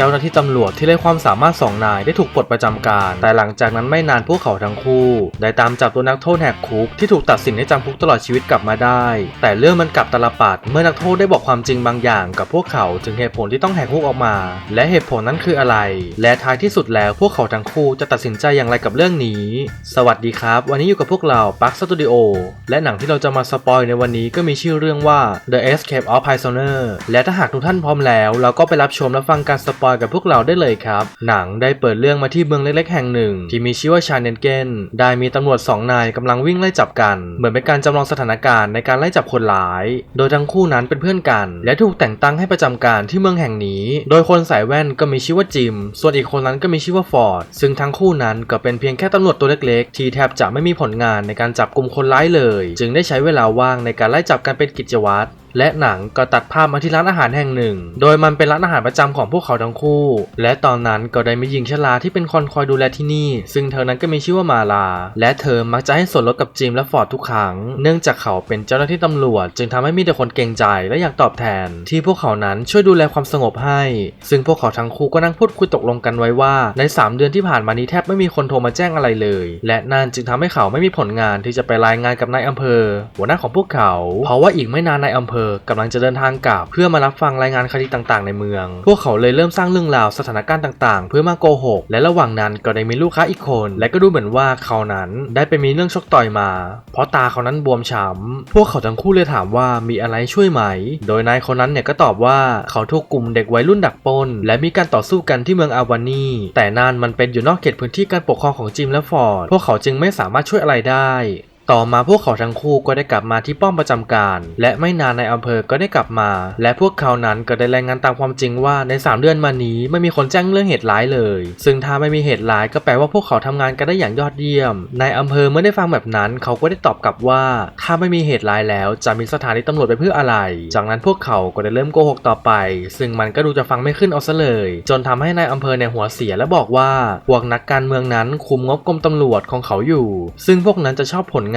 เจ้าหน้าที่ตำรวจที่ไร้ความสามารถสองนายได้ถูกปลดประจำการ แต่หลังจากนั้นไม่นานพวกเขาทั้งคู่ ได้ตามจับตัวนักโทษแหกคุกที่ถูกตัดสินให้จำคุกตลอดชีวิตกลับมาได้ แต่เรื่องมันกลับตลปัดเมื่อนักโทษได้บอกความจริงบางอย่าง กับพวกเขาถึงเหตุผลที่ต้องแหกคุกออกมา และเหตุผลนั้นคืออะไร และท้ายที่สุดแล้วพวกเขาทั้งคู่จะตัดสินใจอย่างไรกับเรื่องนี้ สวัสดีครับ วันนี้อยู่กับพวกเราปักสตูดิโอและหนังที่เราจะมาสปอยในวันนี้ก็มีชื่อเรื่องว่า The Escape of Prisoner และถ้าหากทุกท่านพร้อมแล้ว เราก็ไปรับชมและฟังการสปอยกับพวกเราได้เลยครับ หนังได้เปิดเรื่องมาที่เมืองเล็กๆแห่งหนึ่ง ที่มีชื่อว่าชาเนนเกนได้มีตำรวจสองนายกำลังวิ่งไล่จับกัน เหมือนเป็นการจำลองสถานการณ์ในการไล่จับคนร้าย โดยทั้งคู่นั้นเป็นเพื่อนกัน และถูกแต่งตั้งให้ประจำการที่เมืองแห่งนี้ โดยคนใส่แว่นก็มีชื่อว่าจิม ส่วนอีกคนนั้นก็มีชื่อว่าฟอร์ด ซึ่งทั้งคู่นั้นก็เป็นเพียงแค่ตำรวจตัวเล็กๆ ที่แทบจะไม่มีผลงานในการจับกลุ่มคนร้ายเลย จึงได้ใช้เวลาว่างในการไล่จับกันเป็นกิจวัตร และหนังก็ตัดภาพมาที่ร้านอาหารแห่งหนึ่ง โดยมันเป็นร้านอาหารประจำของพวกเขาทั้งคู่ และตอนนั้นก็ได้มีหญิงชราที่เป็นคนคอยดูแลที่นี่ ซึ่งเธอนั้นก็มีชื่อว่ามาลา และเธอมักจะให้ส่วนลดกับจิมและฟอร์ดทุกครั้ง เนื่องจากเขาเป็นเจ้าหน้าที่ตำรวจ จึงทำให้มีแต่คนเกรงใจและอยากตอบแทน ที่พวกเขานั้นช่วยดูแลความสงบให้ ซึ่งพวกเขาทั้งคู่ก็นั่งพูดคุยตกลงกันไว้ว่า ใน 3 เดือนที่ผ่านมานี้แทบไม่มีคนโทรมาแจ้งอะไรเลย และนั่นจึงทำให้เขาไม่มีผลงานที่จะไปรายงานกับนายอำเภอ หัวหน้าของพวกเขา เพราะว่าอีกไม่นานนายอำเภอกำลังจะเดินทางกลับ เพื่อมารับฟังรายงานคดีต่างๆ ในเมือง พวกเขาเลยเริ่มสร้างเรื่องราวสถานการณ์ต่างๆ เพื่อมาโกหก และระหว่างนั้นก็ได้มีลูกค้าอีกคน และก็ดูเหมือนว่าเขานั้นได้ไปมีเรื่องชกต่อยมา เพราะตาเขานั้นบวมช้ำพวกเขาทั้งคู่เลยถามว่ามีอะไรช่วยไหม โดยนายคนนั้นเนี่ยก็ตอบว่าเขาถูกกลุ่มเด็กวัยรุ่นดักปล้น และมีการต่อสู้กันที่เมืองอาวานีแต่นั่นมันเป็นอยู่นอกเขตพื้นที่การปกครองของจิมและฟอร์ดพวกเขาจึงไม่สามารถช่วยอะไรได้ ต่อมาพวกเขาทั้งคู่ก็ได้กลับมาที่ป้อมประจำการ และไม่นานในอำเภอก็ได้กลับมา และพวกเขานั้นก็ได้รายงานตามความจริงว่าใน 3 เดือนมานี้ไม่มีคนแจ้งเรื่องเหตุร้ายเลย ซึ่งถ้าไม่มีเหตุร้ายก็แปลว่าพวกเขาทำงานกันได้อย่างยอดเยี่ยม ในอำเภอเมื่อได้ฟังแบบนั้น เขาก็ได้ตอบกลับว่า ถ้าไม่มีเหตุร้ายแล้วจะมีสถานีตำรวจไปเพื่ออะไร จากนั้นพวกเขาก็ได้เริ่มโกหกต่อไป ซึ่งมันก็ดูจะฟังไม่ขึ้นเอาซะเลย จนทำให้นายอำเภอในหัวเสียและบอกว่าพวกนักการเมืองนั้นคุมงบกรมตำรวจของเขาอยู่ ซึ่งพวกนั้นจะชอบผลงาน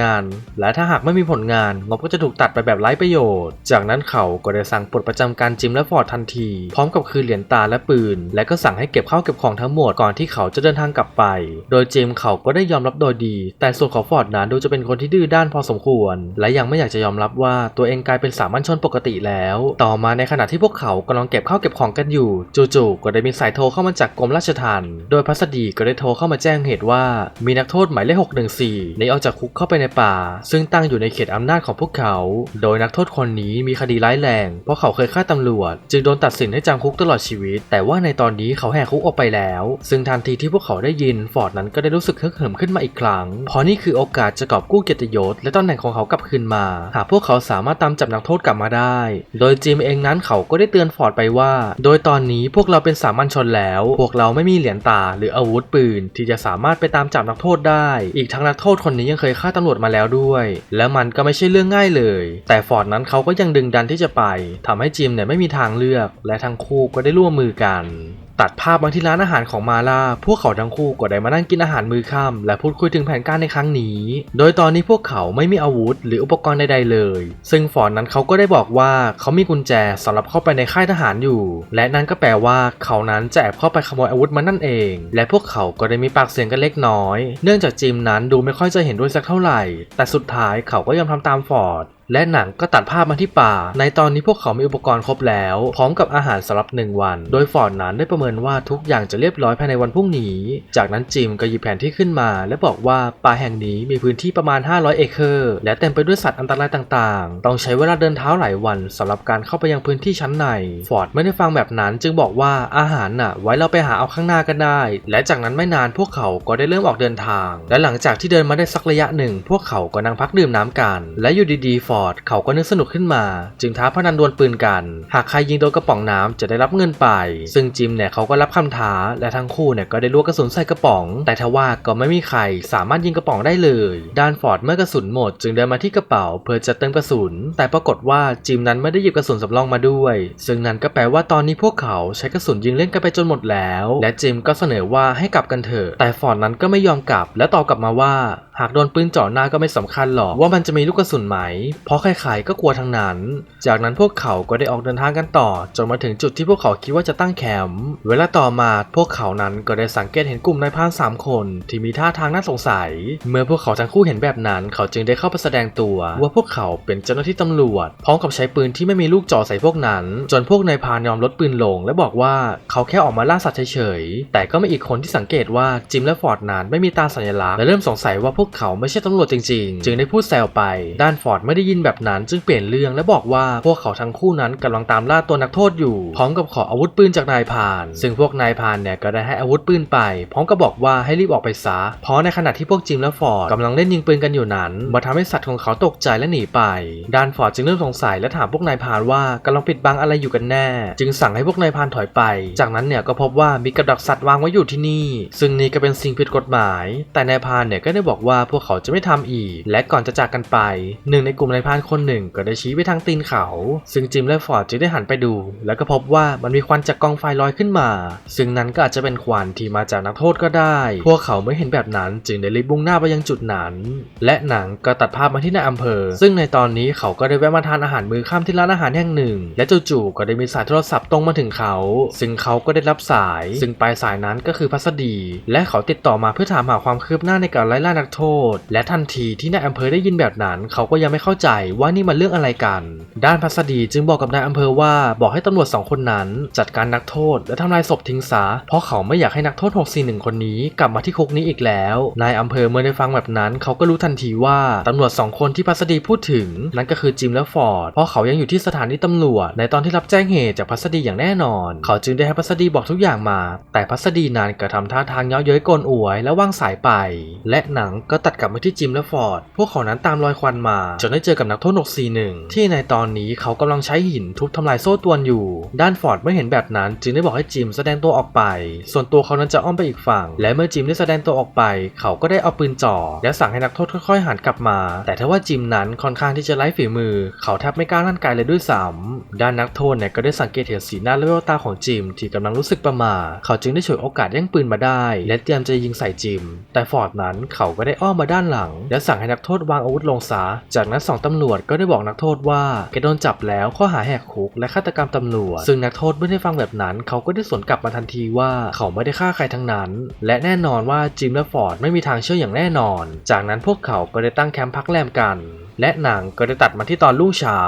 และถ้าหากไม่มีผลงานงบก็จะถูกตัดไปแบบไร้ประโยชน์ จากนั้นเขาก็ได้สั่งปลดประจำการจิมและฟอร์ดทันที พร้อมกับคืนเหรียญตาและปืน และก็สั่งให้เก็บข้าวเก็บของทั้งหมดก่อนที่เขาจะเดินทางกลับไป โดยจิมเขาก็ได้ยอมรับโดยดี แต่ส่วนของฟอร์ดนั้นดูจะเป็นคนที่ดื้อด้านพอสมควร และยังไม่อยากจะยอมรับว่าตัวเองกลายเป็นสามัญชนปกติแล้ว ต่อมาในขณะที่พวกเขากำลังเก็บข้าวเก็บของกันอยู่ จู่ๆก็ได้มีสายโทรเข้ามาจากกรมราชทัณฑ์โดยพัสดีก็ได้โทรเข้ามาแจ้งเหตุว่า มีนักโทษหมายเลข614หนีออกจากคุกเข้าไปในป่า ซึ่งตั้งอยู่ในเขตอำนาจของพวกเขา โดยนักโทษคนนี้มีคดีร้ายแรง เพราะเขาเคยฆ่าตำรวจ จึงโดนตัดสินให้จำคุกตลอดชีวิต แต่ว่าในตอนนี้เขาแหกคุกออกไปแล้ว ซึ่งทันทีที่พวกเขาได้ยิน ฟอร์ดนั้นก็ได้รู้สึกฮึกเหิมขึ้นมาอีกครั้ง เพราะนี่คือโอกาสจะกอบกู้เกียรติยศและตำแหน่งของเขากลับคืนมา หากพวกเขาสามารถตามจับนักโทษกลับมาได้ โดยจิมเองนั้นเขาก็ได้เตือนฟอร์ดไปว่า โดยตอนนี้พวกเราเป็นสามัญชนแล้ว พวกเราไม่มีเหรียญตาหรืออาวุธปืน ที่จะสามารถไปตามจับนักโทษได้ อีกทั้งนักโทษคนนี้ยังเคยฆ่าตำรวจมาแล้วด้วย และมันก็ไม่ใช่เรื่องง่ายเลย แต่ฟอร์ดนั้นเขาก็ยังดึงดันที่จะไปทำให้จิมเนี่ยไม่มีทางเลือก และทั้งคู่ก็ได้ร่วมมือกัน ตัดภาพมาที่ร้านอาหารของมาล่าพวกเขาทั้งคู่ก็ได้มานั่งกินอาหารมื้อค่ำและพูดคุยถึงแผนการในครั้งนี้ โดยตอนนี้พวกเขาไม่มีอาวุธหรืออุปกรณ์ใดๆเลย ซึ่งฟอร์ดนั้นเขาก็ได้บอกว่าเขามีกุญแจสำหรับเข้าไปในค่ายทหารอยู่ และนั่นก็แปลว่าเขานั้นจะแอบเข้าไปขโมยอาวุธมานั่นเอง และพวกเขาก็ได้มีปากเสียงกันเล็กน้อย เนื่องจากจิมนั้นดูไม่ค่อยจะเห็นด้วยสักเท่าไหร่ แต่สุดท้ายเขาก็ยอมทำตามฟอร์ด และหนังก็ตัดภาพมาที่ป่า ในตอนนี้พวกเขามีอุปกรณ์ครบแล้ว พร้อมกับอาหารสำหรับหนึ่งวัน โดยฟอร์ดนั้นได้ประเมินว่าทุกอย่างจะเรียบร้อยภายในวันพรุ่งนี้ จากนั้นจิมก็หยิบแผนที่ขึ้นมา และบอกว่าป่าแห่งนี้มีพื้นที่ประมาณ 500 เอเคอร์ และเต็มไปด้วยสัตว์อันตรายต่างๆ ต้องใช้เวลาเดินเท้าหลายวันสำหรับการเข้าไปยังพื้นที่ชั้นใน ฟอร์ดไม่ได้ฟังแบบนั้นจึงบอกว่าอาหารน่ะไว้เราไปหาเอาข้างหน้ากันได้ และจากนั้นไม่นานพวกเขาก็ได้เริ่มออกเดินทาง และหลังจากที่เดินมาได้สักระยะหนึ่ง พวกเขาก็นั่งพักดื่มน้ำกัน และอยู่ดีๆฟอร์ด เขาก็นึกสนุกขึ้นมา จึงท้าพนันดวลปืนกัน หากใครยิงโดนกระป๋องน้ำจะได้รับเงินไป ซึ่งจิมเนี่ยเขาก็รับคำท้า และทั้งคู่เนี่ยก็ได้ลวกกระสุนใส่กระป๋อง แต่ทว่าก็ไม่มีใครสามารถยิงกระป๋องได้เลย ด้านฟอร์ดเมื่อกระสุนหมด จึงเดินมาที่กระเป๋าเพื่อจะเติมกระสุน แต่ปรากฏว่าจิมนั้นไม่ได้หยิบกระสุนสำรองมาด้วย ซึ่งนั่นก็แปลว่าตอนนี้พวกเขาใช้กระสุนยิงเล่นกันไปจนหมดแล้ว และจิมก็เสนอว่าให้กลับกันเถอะ แต่ฟอร์ดนั้นก็ไม่ยอมกลับ และตอบกลับมาว่า หากโดนปืนเจ่อหน้าก็ไม่สำคัญหรอกว่ามันจะมีลูกกระสุนไหมเพราะใครๆก็กลัวทั้งนั้น จากนั้นพวกเขาก็ได้ออกเดินทางกันต่อ จนมาถึงจุดที่พวกเขาคิดว่าจะตั้งแคมป์เวลาต่อมาพวกเขานั้นก็ได้สังเกตเห็นกลุ่มนายพรานสามคน ที่มีท่าทางน่าสงสัย เมื่อพวกเขาทั้งคู่เห็นแบบนั้น เขาจึงได้เข้าไปแสดงตัว ว่าพวกเขาเป็นเจ้าหน้าที่ตำรวจ พร้อมกับใช้ปืนที่ไม่มีลูกจ่อใส่พวกนั้น จนพวกนายพรานยอมลดปืนลง และบอกว่าเขาแค่ออกมาล่าสัตว์เฉยๆแต่ก็มีอีกคนที่สังเกตว่าจิมและฟอร์ดนั้นไม่มีตาสัญลักษณ์และเริ่มสงสัยว่าพวกเขาไม่ใช่ตำรวจจริง ๆ จึงได้พูดแซวไป ด้านฟอร์ดไม่ได้ยินแบบนั้นจึงเปลี่ยนเรื่องและบอกว่าพวกเขาทั้งคู่นั้นกำลังตามล่าตัวนักโทษอยู่ พร้อมกับขออาวุธปืนจากนายพาน ซึ่งพวกนายพานเนี่ยก็ได้ให้อาวุธปืนไป พร้อมกับบอกว่าให้รีบออกไปซะเพราะในขณะที่พวกจิมและฟอร์ดกำลังเล่นยิงปืนกันอยู่นั้นมาทำให้สัตว์ของเขาตกใจและหนีไปดานฟอร์ดจึงเริ่มสงสัยและถามพวกนายพานว่ากำลังปิดบังอะไรอยู่กันแน่ จึงสั่งให้พวกนายพานถอยไป จากนั้นเนี่ยก็พบว่ามีกับดักสัตว์วางไว้อยู่ที่นี่ ซึ่งนี่ก็เป็นสิ่งผิดกฎหมาย แต่นายพานเนี่ยก็ได้บอกว่าพวกเขาจะไม่ทำอีก และก่อนจะจากกันไปหนึ่งในกลุ่มนายพรานคนหนึ่งก็ได้ชี้ไปทางตีนเขา ซึ่งจิมและฟอร์ดจึงได้หันไปดู แล้วก็พบว่ามันมีควันจากกองไฟลอยขึ้นมา ซึ่งนั้นก็อาจจะเป็นควันที่มาจากนักโทษก็ได้ พวกเขาไม่เห็นแบบนั้นจึงได้รีบมุ่งหน้าไปยังจุดนั้น และหนังก็ตัดภาพมาที่นายอำเภอ ซึ่งในตอนนี้เขาก็ได้แวะมาทานอาหารมื้อค่ำที่ร้านอาหารแห่งหนึ่ง และจู่ๆก็ได้มีสายโทรศัพท์ตรงมาถึงเขา ซึ่งเขาก็ได้รับสาย ซึ่งปลายสายนั้นก็คือพัสดี และเขาติดต่อมาเพื่อถามหาความคืบหน้าในการไล่ล่านักโทษ และทันทีที่นายอำเภอได้ยินแบบนั้น เขาก็ยังไม่เข้าใจว่านี่มันเรื่องอะไรกัน ด้านพัสดีจึงบอกกับนายอำเภอว่าบอกให้ตำรวจสองคนนั้น จัดการนักโทษ และทำลายศพทิ้งซะเพราะเขาไม่อยากให้นักโทษ 641 คนนี้กลับมาที่คุกนี้อีกแล้ว นายอำเภอเมื่อได้ฟังแบบนั้นเขาก็รู้ทันทีว่าตำรวจสองคนที่พัสดีพูดถึง นั่นก็คือจิมและฟอร์ดเพราะเขายังอยู่ที่สถานีตำรวจ ในตอนที่รับแจ้งเหตุจากพัสดีอย่างแน่นอน เขาจึงได้ให้พัสดีบอกทุกอย่างมา แต่พัสดีนั้นก็ทำท่าทางเย้าเย้ยโกนอวยและวางสายไป และหนังก็ตัดกลับมาที่จิมและฟอร์ดพวกเขานั้นตามรอยควันมาจนได้เจอกับับนักโทษ 641 ที่ในตอนนี้เขากำลังใช้หินทุบทำลายโซ่ตวนอยู่ ด้านฟอร์ดไม่เห็นแบบนั้น จึงได้บอกให้จิมแสดงตัวออกไป ส่วนตัวเขานั้นจะอ้อมไปอีกฝั่ง และเมื่อจิมได้แสดงตัวออกไป เขาก็ได้เอาปืนจ่อ และสั่งให้นักโทษค่อยๆหันกลับมา แต่ถ้าว่าจิมนั้นค่อนข้างที่จะไร้ฝีมือ เขาแทบไม่กล้าลั่นไกายเลยด้วยซ้ำด้านนักโทษเนี่ยก็ได้สังเกตเห็นสีหน้าและแววตาของจิมที่กำลังรู้สึกประหม่าเขาจึงได้ฉวยโอกาสแย่งปืนมาได้ และเตรียมจะยิงใส่จิม แต่ฟอร์ดนั้นเขาก็ได้อ้อมมาด้านหลัง และสั่งให้นักโทษวางอาวุธลงซะจากนั้นสองตำำรวจก็ได้บอกนักโทษว่าแกโดนจับแล้วข้อหาแหกคุกและฆาตกรรมตำรวจ ซึ่งนักโทษเมื่อได้ฟังแบบนั้น เขาก็ได้สวนกลับมาทันทีว่าเขาไม่ได้ฆ่าใครทั้งนั้น และแน่นอนว่าจิมและฟอร์ดไม่มีทางเชื่ออย่างแน่นอน จากนั้นพวกเขาก็ได้ตั้งแคมป์พักแรมกัน และหนังก็ได้ตัดมาที่ตอนรุ่งเช้า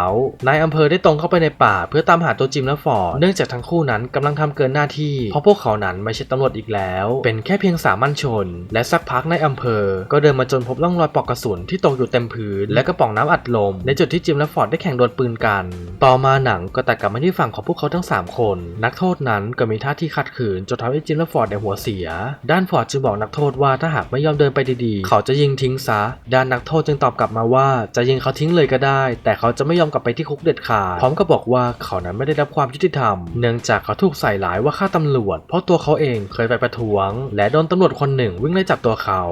นายอำเภอได้ตรงเข้าไปในป่า เพื่อตามหาตัวจิมและฟอร์ดเนื่องจากทั้งคู่นั้นกำลังทำเกินหน้าที่เพราะพวกเขานั้นไม่ใช่ตำรวจอีกแล้ว เป็นแค่เพียงสามัญชน และสักพักนายอำเภอ ก็เดินมาจนพบร่องรอยปลอกกระสุนที่ตกอยู่เต็มพื้นและกระป๋องน้ำอัดลมในจุดที่จิมและฟอร์ดได้แข่งดวลปืนกัน ต่อมาหนังก็ตัดกลับมาที่ฝั่งของพวกเขาทั้ง 3 คน นักโทษนั้นก็มีท่าที่ขัดขืนจนทำให้จิมและฟอร์ดในหัวเสีย ด้านฟอร์ดจึงบอกนักโทษว่าถ้าหากไม่ยอมเดินไปดีๆ เขาจะยิงทิ้งซะ ด้านนักโทษจึงตอบกลับมาว่าจะยิงเขาทิ้งเลยก็ได้ แต่เขาจะไม่ยอมกลับไปที่คุกเด็ดขาดพร้อมกับบอกว่าเขานั้นไม่ได้รับความยุติธรรม เนื่องจากเขาถูกใส่ร้ายว่าฆ่าตำรวจ เพราะตัวเขาเองเคยไปประท้วง และโดนตำรวจคนหนึ่งวิ่งไล่จับตัวเขา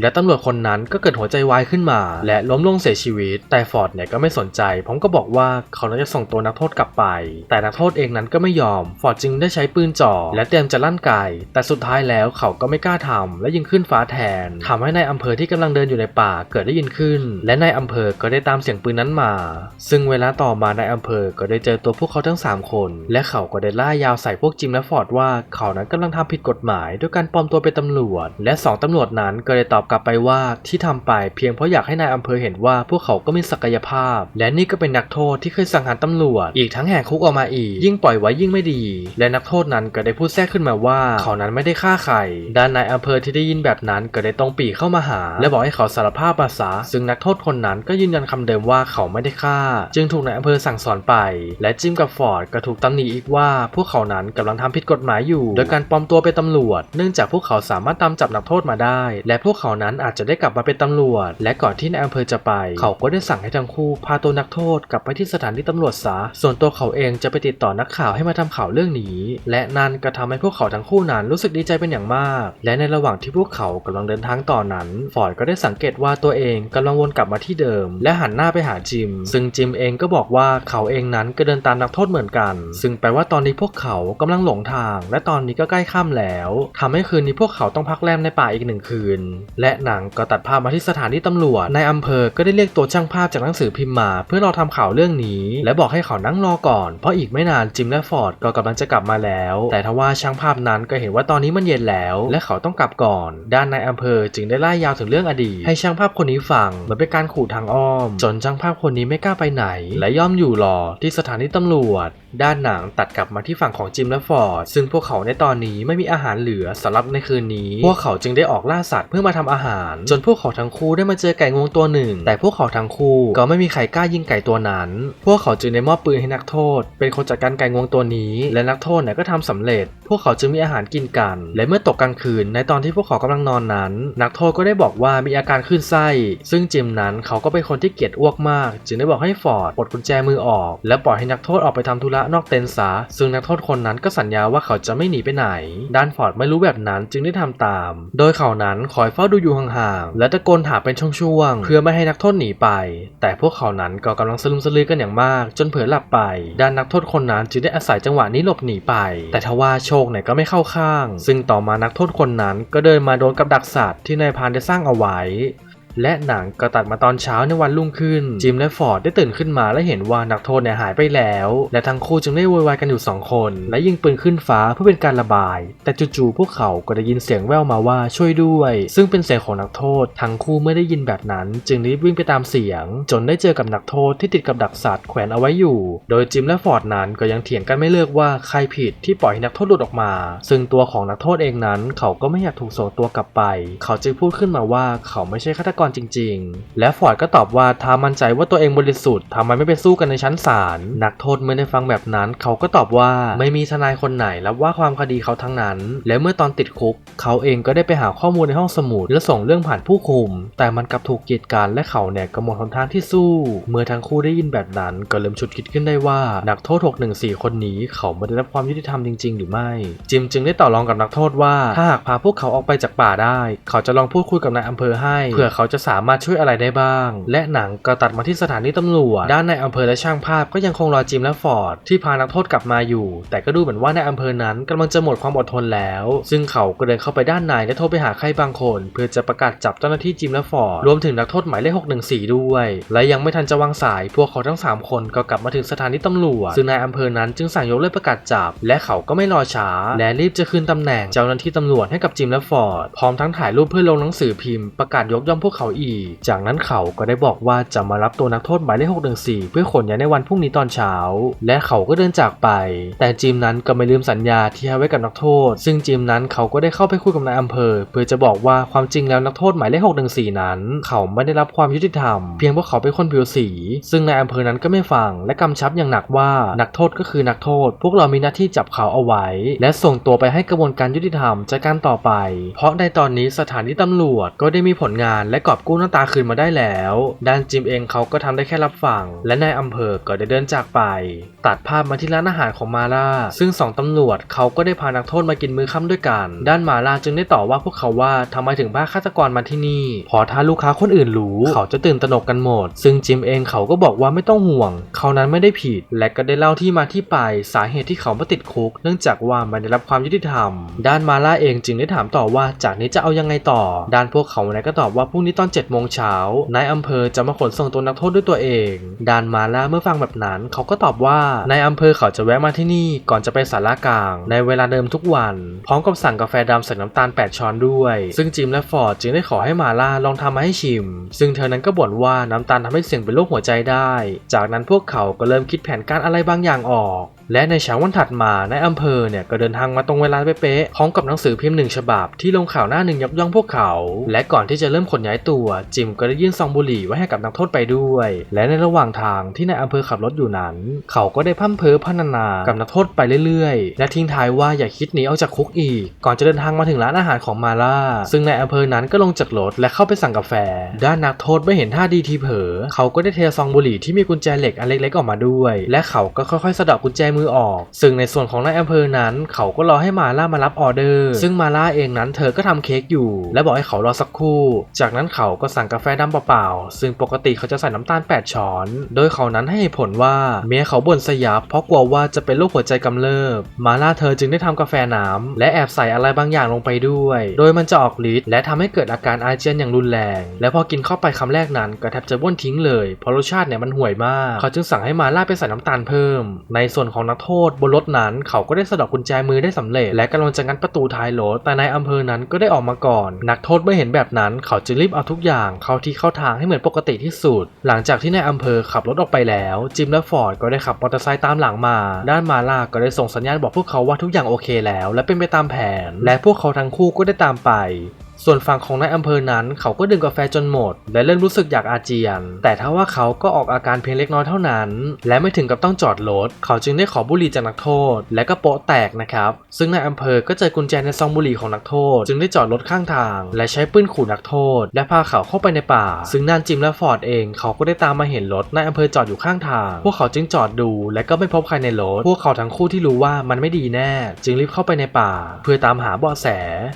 และตำรวจคนนั้นก็เกิดหัวใจวายขึ้นมา และล้มลงเสียชีวิต แต่ฟอร์ดเนี่ยก็ไม่สนใจพร้อมก็บอกว่าเขานั้นจะส่งตัวนักโทษกลับไป แต่นักโทษเองนั้นก็ไม่ยอม ฟอร์ดจึงได้ใช้ปืนจ่อและเตรียมจะลั่นไกแต่สุดท้ายแล้วเขาก็ไม่กล้าทำและยิงขึ้นฟ้าแทนทำให้ในายอำเภอที่กำลังเดินอยู่ในป่าเกิดได้ยินขึ้น และนายอำเภอก็ได้ตามเสียงปืนนั้นมา ซึ่งเวลาต่อมานายอำเภอก็ได้เจอตัวพวกเขาทั้ง 3 คน และเขาก็ได้ล่ายาวใส่พวกจิมและฟอร์ดว่าเขานั้นกำลังทำผิดกฎหมายด้วยการปลอมตัวเป็นตำรวจ และสองตำรวจนั้นก็ได้ตอบกลับไปว่าที่ทำไปเพียงเพราะอยากให้นายอำเภอเห็นว่าพวกเขาก็มีศักยภาพ และนี่ก็เป็นนักโทษที่เคยสังหารตำรวจ อีกทั้งแหกคุกออกมาอีก ยิ่งปล่อยไว้ยิ่งไม่ดี และนักโทษนั้นก็ได้พูดแทรกขึ้นมาว่า เขานั้นไม่ได้ฆ่าใครด้านนายอำเภอที่ได้ยินแบบนั้นก็ได้ตรงปีเข้ามาหา และบอกให้เขาสารภาพมาซะซึ่งนักโทษคนนั้นก็ยืนยันคำเดิมว่าเขาไม่ได้ฆ่า จึงถูกนายอำเภอสั่งสอนไป และจิมกับฟอร์ดก็ถูกตำหนิอีกว่า พวกเขานั้นกำลังทำผิดกฎหมายอยู่ โดยการปลอมตัวเป็นตำรวจ เนื่องจากพวกเขาสามารถตามจับนักโทษมาได้ และพวกเขานั้นอาจจะได้กลับมาเป็นตำรวจ และก่อนที่นายอำเภอจะไป เขาก็ได้สั่งให้ทั้งคู่พาตัวนักโทษกลับไปที่สถานีตำรวจซะส่วนตัวเขาเองจะไปติดต่อนักข่าวให้มาทำข่าวเรื่องนี้ และนั่นก็ทำให้พวกเขาทั้งคู่นั้นรู้สึกดีใจเป็นอย่างมาก และในระหว่างที่พวกเขากำลังเดินทางต่อนั้น ฟอร์ดก็ได้สังเกตว่าตัวเองกำลังวนกลับมาที่เดิมและหันหน้าไปหาจิม ซึ่งจิมเองก็บอกว่าเขาเองนั้นก็เดินตามนักโทษเหมือนกัน ซึ่งแปลว่าตอนนี้พวกเขากำลังหลงทาง และตอนนี้ก็ใกล้ค่ำแล้วทำให้คืนนี้พวกเขาต้องพักแรมในป่าอีกหนึ่งคืน และหนังก็ตัดภาพมาที่สถานีตำรวจในอำเภอก็ได้เรียกตัวช่างภาพจากหนังสือพิมพ์มา เพื่อรอทำข่าวเรื่องนี้ และบอกให้เขานั่งรอก่อน เพราะอีกไม่นานจิมและฟอร์ดก็กำลังจะกลับมาแล้ว แต่ทว่าช่างภาพนั้นก็เห็นว่าตอนนี้มันเย็นแล้ว และเขาต้องกลับก่อน ด้านในายอำเภอจึงได้ไล่ยาวถึงเรื่องอดีตให้ช่างภาพคนนี้ฟังเหมือนเป็นการขู่ทางอ้อม จนช่างภาพคนนี้ไม่กล้าไปไหน และย่อมอยู่รอที่สถานีตำรวจ ด้านหนังตัดกลับมาที่ฝั่งของจิมและฟอร์ดซึ่งพวกเขาในตอนนี้ไม่มีอาหารเหลือสำหรับในคืนนี้ พวกเขาจึงได้ออกล่าสัตว์เพื่อมาทำอาหาร จนพวกเขาทั้งคู่ได้มาเจอไก่งวงตัวหนึ่ง แต่พวกเขาทั้งคู่ก็ไม่มีใครกล้ายิงไก่ตัวนั้น พวกเขาจึงได้มอบปืนให้นักโทษ เป็นคนจัดการไก่งวงตัวนี้ และนักโทษเนี่ยก็ทำสำเร็จ พวกเขาจึงมีอาหารกินกัน และเมื่อตกกลางคืนในตอนที่พวกเขากำลังนอนนั้น นักโทษก็ได้บอกว่ามีอาการคลื่นไส้ ซึ่งจิมนั้นเขาก็เป็นคนที่เกลียดอ้วกมาก จึงได้บอกให้ฟอร์ดปลดกุญแจมือออก และปล่อยให้นักโทษออกไปทำธุระนอกเต็นท์ซะซึ่งนักโทษคนนั้นก็สัญญาว่าเขาจะไม่หนีไปไหน ดานฟอร์ดไม่รู้แบบนั้นจึงได้ทำตาม โดยเขานั้นคอยเฝ้าดูอยู่ห่างๆ และตะโกนถามเป็นช่วงๆ เพื่อไม่ให้นักโทษหนีไป แต่พวกเขานั้นก็กำลังสลุมสลือกันอย่างมาก จนเผลอหลับไป ด้านนักโทษคนนั้นจึงได้อาศัยจังหวะนี้หลบหนีไป แต่ทว่าโชคเนี่ยก็ไม่เข้าข้าง ซึ่งต่อมานักโทษคนนั้นก็เดินมาโดนกับดักสัตว์ที่นายพานได้สร้างเอาไว้ และหนังก็ตัดมาตอนเช้าในวันรุ่งขึ้น จิมและฟอร์ดได้ตื่นขึ้นมาและเห็นว่านักโทษเนี่ยหายไปแล้ว และทั้งคู่จึงได้โวยวายกันอยู่สองคน และยิงปืนขึ้นฟ้าเพื่อเป็นการระบาย แต่จู่ๆพวกเขาก็ได้ยินเสียงแว่วมาว่าช่วยด้วย ซึ่งเป็นเสียงของนักโทษ ทั้งคู่เมื่อได้ยินแบบนั้น จึงรีบวิ่งไปตามเสียง จนได้เจอกับนักโทษที่ติดกับดักสัตว์แขวนเอาไว้อยู่ โดยจิมและฟอร์ดนั้นก็ยังเถียงกันไม่เลิกว่าใครผิดที่ปล่อยให้นักโทษหลุดออกมา ซึ่งตัวของนักโทษเองนั้น เขาก็ไม่อยากถูกส่งตัวกลับไป เขาจึงพูดขึ้นมาว่าเขาไม่ใช่ฆาตกรจริง ๆ และฟอร์ดก็ตอบว่าถ้ามั่นใจว่าตัวเองบริสุทธิ์ทำไมไม่ไปสู้กันในชั้นศาลนักโทษเมื่อได้ฟังแบบนั้น เขาก็ตอบว่าไม่มีทนายคนไหนรับว่าความคดีเขาทั้งนั้น และเมื่อตอนติดคุก เขาเองก็ได้ไปหาข้อมูลในห้องสมุดและส่งเรื่องผ่านผู้คุม แต่มันกลับถูกกีดกันและเขาเนี่ยก็หมดหนทางที่สู้ เมื่อทั้งคู่ได้ยินแบบนั้น ก็เริ่มฉุดคิดขึ้นได้ว่านักโทษ 614 คนนี้เขาไม่ได้รับความยุติธรรมจริง ๆ หรือไม่ จิมจึงได้ต่อรองกับนักโทษว่า ถ้าหากพาพวกเขาออกไปจากป่าได้ เขาจะลองพูดคุยกับนายอำเภอให้เผื่อเขาจะสามารถช่วยอะไรได้บ้าง และหนังก็ตัดมาที่สถานีตำรวจ ด้านในอำเภอและช่างภาพก็ยังคงรอจิมและฟอร์ดที่พานักโทษกลับมาอยู่ แต่ก็ดูเหมือนว่าในอำเภอนั้นกำลังจะหมดความอดทนแล้ว ซึ่งเขาก็เดินเข้าไปด้านในและโทรไปหาใครบางคน เพื่อจะประกาศจับเจ้าหน้าที่จิมและฟอร์ดรวมถึงนักโทษหมายเลข614 ด้วย และยังไม่ทันจะวางสาย พวกเขาทั้ง 3 คนก็กลับมาถึงสถานีตำรวจซึ่งนายอำเภอนั้นจึงสั่งยกเลิกประกาศจับ และเขาก็ไม่รอช้า และรีบจะคืนตำแหน่งเจ้าหน้าที่ตำรวจให้กับจิมและฟอร์ดพร้อมทั้งถ่ายรูปเพื่อลงหนังสือพิมพ์ประกาศยกย่องพวกเขาอีก จากนั้นเขาก็ได้บอกว่าจะมารับตัวนักโทษหมายเลข614 เพื่อขนย้ายในวันพรุ่งนี้ตอนเช้า และเขาก็เดินจากไป แต่จิมนั้นก็ไม่ลืมสัญญาที่ให้ไว้กับนักโทษ ซึ่งจิมนั้นเขาก็ได้เข้าไปคุยกับนายอำเภอ เพื่อจะบอกว่าความจริงแล้วนักโทษหมายเลข614 นั้น เขาไม่ได้รับความยุติธรรม เพียงเพราะเขาเป็นคนผิวสี ซึ่งนายอำเภอนั้นก็ไม่ฟัง และกำชับอย่างหนักว่านักโทษก็คือนักโทษ พวกเรามีหน้าที่จับเขาเอาไว้ และส่งตัวไปให้กระบวนการยุติธรรมจัดการต่อไป เพราะในตอนนี้สถานีตำรวจก็ได้มีผลงานและกอบกู้หน้าตาคืนมาได้แล้ว ด้านจิมเองเขาก็ทำได้แค่รับฟัง และนายอำเภอก็ได้เดินจากไป ตัดภาพมาที่ร้านอาหารของมาล่า ซึ่งสองตำรวจเขาก็ได้พานักโทษมากินมื้อค่ำด้วยกัน ด้านมาล่าจึงได้ต่อว่าพวกเขาว่าทำไมถึงพาฆาตกรมาที่นี่ พอถ้าลูกค้าคนอื่นรู้ เขาจะตื่นตระหนกกันหมด ซึ่งจิมเองเขาก็บอกว่าไม่ต้องห่วง เขานั้นไม่ได้ผิด และก็ได้เล่าที่มาที่ไป สาเหตุที่เขามาติดคุก เนื่องจากว่าไม่ได้รับความยุติธรรม ด้านมาล่าเองจึงได้ถามต่อว่าจากนี้จะเอายังไงต่อ ด้านพวกเขาเนี่ยก็ตอบว่าพรุ่งนี้ตอน7จ็ดโมงเช้านายอำเภอจะมาขนส่งตัวนักโทษด้วยตัวเองดานมาล่าเมื่อฟังแบบนั้นเขาก็ตอบว่านายอำเภอเขาจะแวะมาที่นี่ก่อนจะไปสารากลาง ในเวลาเดิมทุกวัน พร้อมกับสั่งกาแฟดำใส่น้ำตาล 8 ช้อนด้วย ซึ่งจิมและฟอร์ดจึงได้ขอให้มาล่าลองทำมาให้ชิม ซึ่งเธอนั้นก็บ่นว่าน้ำตาลทำให้เสี่ยงเป็นโรคหัวใจได้ จากนั้นพวกเขาก็เริ่มคิดแผนการอะไรบางอย่างออก และในเช้าวันถัดมาในายอำเภอเนี่ยก็เดินทางมาตรงเวลาเป๊ะๆพร้อมกับหนังสือพิมพ์หนึ่งฉบับที่ลงข่าวหน้าหนึ่งยกย่องพวกเขา และก่อนที่จะเริ่มขนย้ายตัว จิมก็ได้ยื่นซองบุหรี่ไว้ให้กับนักโทษไปด้วย และในระหว่างทางที่นายอำเภอขับรถอยู่นั้น เขาก็ได้พร่ำเพ้อพรรณนากับนักโทษไปเรื่อยๆ และทิ้งท้ายว่าอย่าคิดหนีออกจากคุกอีก ก่อนจะเดินทางมาถึงร้านอาหารของมาล่า ซึ่งนายอำเภอนั้นก็ลงจากรถและเข้าไปสั่งกาแฟ ด้านนักโทษไม่เห็นท่าดีทีเผลอเขาก็ได้เทซองบุหรี่ที่มีกุญแจเหล็กอันเล็กๆออกมาด้วย และเขาก็ค่อยๆสะดาะกุญแจมือมือออก ซึ่งในส่วนของนายอำเภอนั้น เขาก็รอให้มาล่ามารับออเดอร์ ซึ่งมาล่าเองนั้นเธอก็ทำเค้กอยู่ และบอกให้เขารอสักครู่ จากนั้นเขาก็สั่งกาแฟดำเปล่าๆ ซึ่งปกติเขาจะใส่น้ำตาล 8 ช้อน โดยเขานั้นให้ผลว่าเมียเขาบ่นสยับเพราะกลัวว่าจะเป็นโรคหัวใจกำเริบ มาล่าเธอจึงได้ทำกาแฟน้ำและแอบใส่อะไรบางอย่างลงไปด้วย โดยมันจะออกฤทธิ์และทำให้เกิดอาการอาเจียนอย่างรุนแรง และพอกินเข้าไปคำแรกนั้นก็แทบจะบ้วนทิ้งเลยเพราะรสชาติเนี่ยมันห่วยมาก เขาจึงสั่งให้มาล่าไปใส่น้ำตาลเพิ่ม ในส่วนของนักโทษบนรถนั้นเขาก็ได้สะดอกกุญแจมือได้สำเร็จ และกำลังจะงัดประตูท้ายรถแต่นายอำเภอนั้นก็ได้ออกมาก่อน นักโทษเมื่อเห็นแบบนั้น เขาจึงรีบเอาทุกอย่างเข้าที่เข้าทางให้เหมือนปกติที่สุด หลังจากที่นายอำเภอขับรถออกไปแล้ว จิมและฟอร์ดก็ได้ขับมอเตอร์ไซค์ตามหลังมา ด้านมาล่าก็ได้ส่งสัญญาณบอกพวกเขาว่าทุกอย่างโอเคแล้ว และเป็นไปตามแผน และพวกเขาทั้งคู่ก็ได้ตามไป ส่วนฝั่งของนายอำเภอนั้นเขาก็ดื่มกาแฟจนหมด และเริ่มรู้สึกอยากอาเจียน แต่ถ้าว่าเขาก็ออกอาการเพียงเล็กน้อยเท่านั้น และไม่ถึงกับต้องจอดรถเขาจึงได้ขอบุหรี่จากนักโทษ และก็โปะแตกนะครับซึ่งนายอำเภอก็เจอกุญแจในซองบุหรี่ของนักโทษ จึงได้จอดรถข้างทาง และใช้ปืนขู่นักโทษ และพาเขาเข้าไปในป่า ซึ่งนานจิมและฟอร์ดเองเขาก็ได้ตามมาเห็นรถนายอำเภอจอดอยู่ข้างทาง พวกเขาจึงจอดดู และก็ไม่พบใครในรถพวกเขาทั้งคู่ที่รู้ว่ามันไม่ดีแน่ จึงรีบเข้าไปในป่า เพื่อตามหาเบาะแส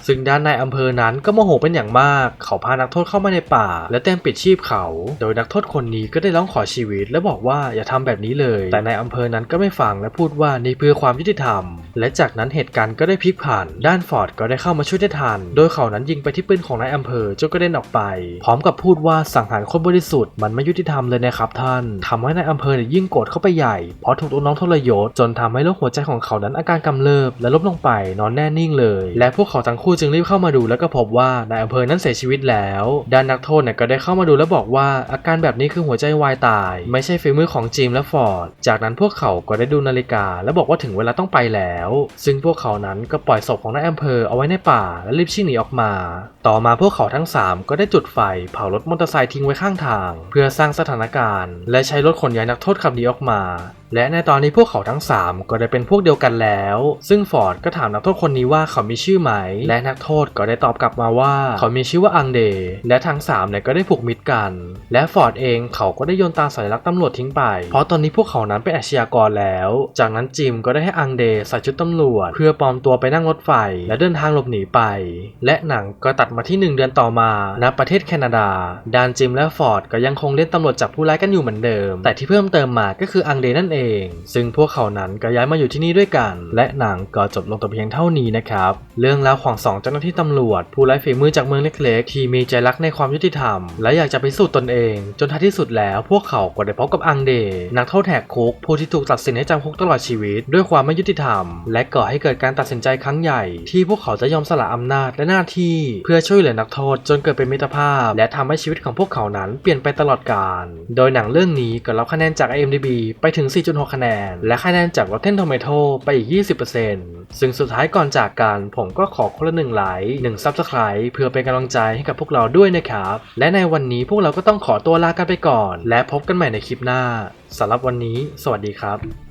ซึ่งด้านนายอำเภอนั้นก็โมโหเป็นอย่างมาก เขาพานักโทษเข้ามาในป่า และเต็มปิดชีพเขา โดยนักโทษคนนี้ก็ได้ร้องขอชีวิต และบอกว่าอย่าทำแบบนี้เลย แต่นายอำเภอนั้นก็ไม่ฟังและพูดว่านี่เพื่อความยุติธรรม และจากนั้นเหตุการณ์ก็ได้พลิกผัน ด้านฟอร์ดก็ได้เข้ามาช่วยได้ทัน โดยเขานั้นยิงไปที่ปืนของนายอำเภอจนกระเด็นออกไป พร้อมกับพูดว่าสังหารคนบริสุทธิ์มันไม่ยุติธรรมเลยนะครับท่านทำให้นายอำเภอยิ่งโกรธเข้าไปใหญ่ เพราะถูกตัวน้องทรยศจนทำให้โรคหัวใจของเขานั้นอาการกำเริบและล้มลงไปนอนแน่นิ่งเลย และพวกเขาทั้งคู่จึงรีบเข้ามาดูแล้วก็พบว่านายอำเภอนั้นเสียชีวิตแล้ว ด้านนักโทษเนี่ยก็ได้เข้ามาดูและบอกว่าอาการแบบนี้คือหัวใจวายตาย ไม่ใช่ฝีมือของจิมและฟอร์ด จากนั้นพวกเขาก็ได้ดูนาฬิกา และบอกว่าถึงเวลาต้องไปแล้ว ซึ่งพวกเขานั้นก็ปล่อยศพของนายอำเภอเอาไว้ในป่าและรีบชิ่งหนีออกมา ต่อมาพวกเขาทั้ง 3 ก็ได้จุดไฟเผารถมอเตอร์ไซค์ทิ้งไว้ข้างทาง เพื่อสร้างสถานการณ์ และใช้รถขนย้ายนักโทษขับหนีออกมา และในตอนนี้พวกเขาทั้ง 3 ก็ได้เป็นพวกเดียวกันแล้ว ซึ่งฟอร์ดก็ถามนักโทษคนนี้ว่าเขามีชื่อไหม และนักโทษก็ได้ตอบกลับมาว่าเขามีชื่อว่าอังเดและทั้ง3เนี่ยก็ได้ผูกมิตรกัน และฟอร์ดเองเขาก็ได้โยนตาสัญลักษณ์ตำรวจทิ้งไป เพราะตอนนี้พวกเขานั้นเป็นอาชญากรแล้ว จากนั้นจิมก็ได้ให้อังเดใส่ชุดตำรวจ เพื่อปลอมตัวไปนั่งรถไฟ และเดินทางหลบหนีไป และหนังก็ตัดมาที่ 1 เดือนต่อมาณประเทศแคนาดา ดานจิมและฟอร์ดก็ยังคงเล่นตำรวจจับผู้ร้ายกันอยู่เหมือนเดิม แต่ที่เพิ่มเติมมาก็คืออังเดนั่นเอง ซึ่งพวกเขานั้นก็ย้ายมาอยู่ที่นี่ด้วยกัน และหนังก็จบลงแต่เพียงเท่านี้นะครับ เรื่องราวของสองเจ้าหน้าที่ตำรวจผู้ไร้ฝีมือจากเมืองเล็กๆ ที่มีใจรักในความยุติธรรม และอยากจะไปสู่ตนเอง จนท้ายที่สุดแล้วพวกเขาก็ได้พบกับอังเด นักโทษแหกคุก ผู้ที่ถูกตัดสินให้จำคุกตลอดชีวิต ด้วยความไม่ยุติธรรม และก่อให้เกิดการตัดสินใจครั้งใหญ่ ที่พวกเขาจะยอมสละอำนาจและหน้าที่ เพื่อช่วยเหลือนักโทษจนเกิดเป็นมิตรภาพ และทำให้ชีวิตของพวกเขานั้นเปลี่ยนไปตลอดกาลโดยหนังเรื่องนี้ก็รับคะแนนจาก IMDb ไปถึง 4.6 คะแนน และคะแนนจาก Rotten Tomato ไปอีก 20%ซึ่งสุดท้ายก่อนจากกันผมก็ขอคนละหนึ่งไลค์หนึ่งซับสไครเพื่อเป็นกำลังใจให้กับพวกเราด้วยนะครับ และในวันนี้พวกเราก็ต้องขอตัวลากันไปก่อน และพบกันใหม่ในคลิปหน้าสำหรับวันนี้ สวัสดีครับ